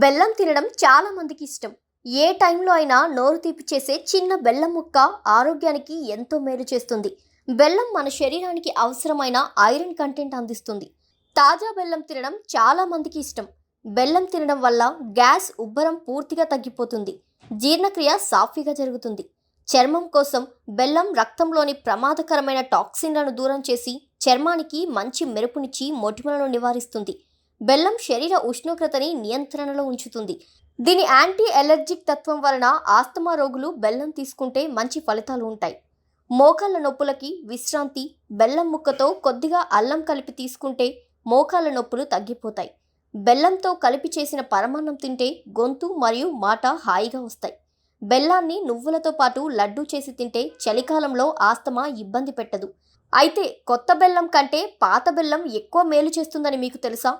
బెల్లం తినడం చాలా మందికి ఇష్టం. ఏ టైంలో అయినా నోరు తీపి చేసే చిన్న బెల్లం ముక్క ఆరోగ్యానికి ఎంతో మేలు చేస్తుంది. బెల్లం మన శరీరానికి అవసరమైన ఐరన్ కంటెంట్ అందిస్తుంది. తాజా బెల్లం తినడం చాలా మందికి ఇష్టం. బెల్లం తినడం వల్ల గ్యాస్ ఉబ్బరం పూర్తిగా తగ్గిపోతుంది. జీర్ణక్రియ సాఫీగా జరుగుతుంది. చర్మం కోసం బెల్లం రక్తంలోని ప్రమాదకరమైన టాక్సిన్లను దూరం చేసి చర్మానికి మంచి మెరుపునిచ్చి మొటిమలను నివారిస్తుంది. బెల్లం శరీర ఉష్ణోగ్రతని నియంత్రణలో ఉంచుతుంది. దీని యాంటీ ఎలర్జిక్ తత్వం వలన ఆస్తమా రోగులు బెల్లం తీసుకుంటే మంచి ఫలితాలు ఉంటాయి. మోకాళ్ళ నొప్పులకి విశ్రాంతి బెల్లం ముక్కతో కొద్దిగా అల్లం కలిపి తీసుకుంటే మోకాళ్ళ నొప్పులు తగ్గిపోతాయి. బెల్లంతో కలిపి చేసిన పరమాన్నం తింటే గొంతు మరియు మాట హాయిగా వస్తాయి. బెల్లాన్ని నువ్వులతో పాటు లడ్డూ చేసి తింటే చలికాలంలో ఆస్తమా ఇబ్బంది పెట్టదు. అయితే కొత్త బెల్లం కంటే పాత బెల్లం ఎక్కువ మేలు చేస్తుందని మీకు తెలుసా?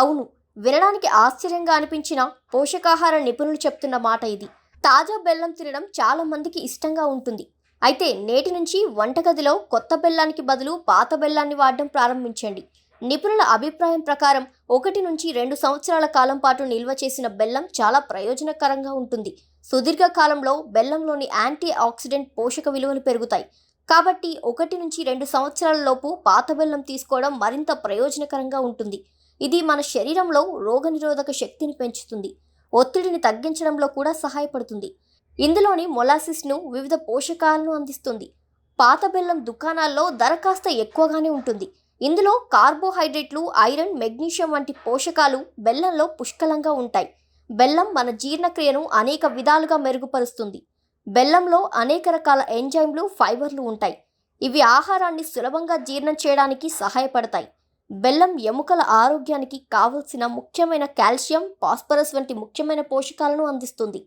అవును వినడానికి ఆశ్చర్యంగా అనిపించిన పోషకాహార నిపుణులు చెప్తున్న మాట ఇది. తాజా బెల్లం తినడం చాలా మందికి ఇష్టంగా ఉంటుంది. అయితే నేటి నుంచి వంటగదిలో కొత్త బెల్లానికి బదులు పాత బెల్లాన్ని వాడడం ప్రారంభించండి. నిపుణుల అభిప్రాయం ప్రకారం ఒకటి నుంచి రెండు సంవత్సరాల కాలం పాటు నిల్వ చేసిన బెల్లం చాలా ప్రయోజనకరంగా ఉంటుంది. సుదీర్ఘ కాలంలో బెల్లంలోని యాంటీ ఆక్సిడెంట్ పోషక విలువలు పెరుగుతాయి. కాబట్టి ఒకటి నుంచి రెండు సంవత్సరాల లోపు పాత బెల్లం తీసుకోవడం మరింత ప్రయోజనకరంగా ఉంటుంది. ఇది మన శరీరంలో రోగనిరోధక శక్తిని పెంచుతుంది. ఒత్తిడిని తగ్గించడంలో కూడా సహాయపడుతుంది. ఇందులోని మొలాసిస్ను వివిధ పోషకాలను అందిస్తుంది. పాత బెల్లం దుకాణాల్లో ధర కాస్త ఎక్కువగానే ఉంటుంది. ఇందులో కార్బోహైడ్రేట్లు ఐరన్ మెగ్నీషియం వంటి పోషకాలు బెల్లంలో పుష్కలంగా ఉంటాయి. బెల్లం మన జీర్ణక్రియను అనేక విధాలుగా మెరుగుపరుస్తుంది. బెల్లంలో అనేక రకాల ఎంజైమ్లు ఫైబర్లు ఉంటాయి. ఇవి ఆహారాన్ని సులభంగా జీర్ణం చేయడానికి సహాయపడతాయి. బెల్లం ఎముకల ఆరోగ్యానికి కావలసిన ముఖ్యమైన కాల్షియం ఫాస్ఫరస్ వంటి ముఖ్యమైన పోషకాలను అందిస్తుంది.